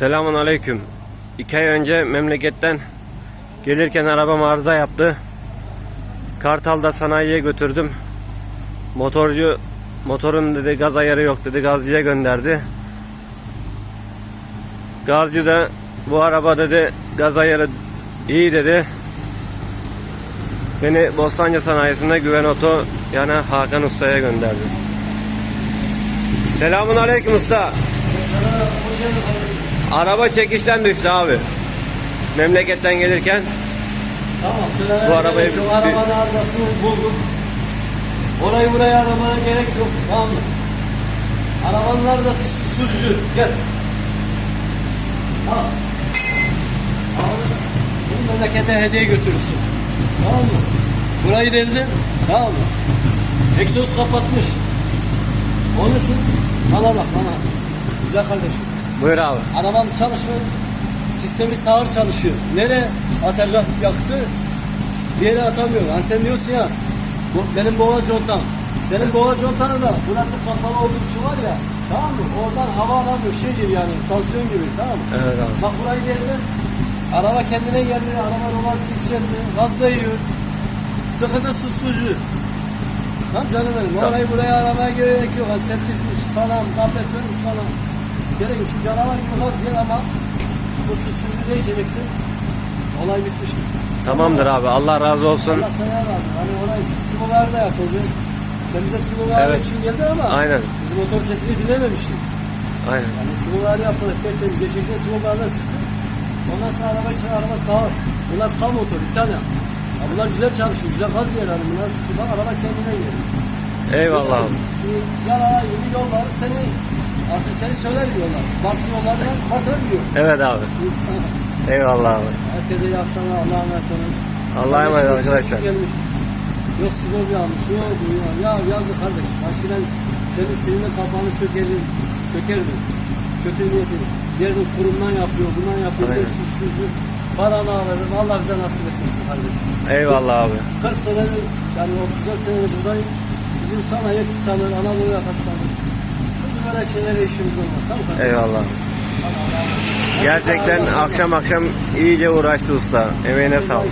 Selamun aleyküm. İki ay önce memleketten gelirken arabam arıza yaptı. Kartal'da sanayiye götürdüm. Motorcu motorun dedi gaz ayarı yok dedi gazcıya gönderdi. Gazcı da bu araba dedi gaz ayarı iyi dedi. Beni Bostancı sanayisinde Güven Oto yani Hakan Usta'ya gönderdi. Selamun aleyküm usta. Araba çekişten düştü abi. Memleketten gelirken Tamam. Söylemeye Bu arabayı yok. bir- Arabanın arızasını bulduk. Orayı buraya aramaya gerek yok. Tamam mı? Arabanın arızası su- sürücü. Gel. Tamam. Al. Bunu memlekete hediye götürürsün. Tamam mı? Burayı deldin. Tamam mı? Egzoz kapatmış. Onun için bana bak bana. Güzel kardeşim. Buyur abi. Arabanın çalışma sistemi sağır çalışıyor. Nereye atacak yaktı? Bir yere atamıyor. Hani sen diyorsun ya bu benim boğa contam. Senin boğa contanı da burası kapalı olduğu için var ya tamam mı? Oradan hava alamıyor şey gibi yani tansiyon gibi tamam mı? Evet abi. Bak burayı geldin. Araba kendine geldi. Araba roman yükseldi. Gaz da yiyor. Sıkıntı susucu. Tamam canım benim. Orayı buraya aramaya gerek yok. Düşmüş falan. Tablet vermiş falan. Gerek yok. Şu canavar gibi gaz yer ama bu susucu ne içeceksin? Olay bitmiştir. Tamamdır abi. Allah razı olsun. Allah sana razı. Hani orayı simular da yapıldı. Sen bize simular Evet. için geldi ama Aynen. biz motor sesini dinlememiştik. Aynen. Yani simular yapılır. Tek tek geçekte simularla sıkı. Ondan sonra araba için araba sağ. Bunlar tam motor İtalyan. Ya bunlar güzel çalışıyor. Güzel gaz verir. Yani bunlar sıkı araba kendine gelir. Eyvallah abi. Yara yeni yollar seni artık seni söyler diyorlar. Batı yollardan batır diyor. Evet abi. Eyvallah abi. Herkese iyi akşamlar. Allah'a emanet olun. Allah'a emanet arkadaşlar. sesi Gelmiş. Yok sigor yanmış. Yok bu ya. Ya yazık kardeş. Başından senin silme kapağını sökerdim. Sökerdim. Kötü niyetim. Yerden kurumdan yapıyor. Bundan yapıyor. Aynen. Aynen. Suçsuzlu. Paranı alırım. Allah bize nasip etmesin kardeşim. Eyvallah abi. 40 senedir yani 34 senedir buradayım. Bizim sanayi hepsi tanır. Anadolu yakası işimiz olmaz. Tamam mı? Eyvallah. Gerçekten akşam akşam iyice uğraştı usta. Emeğine sağlık.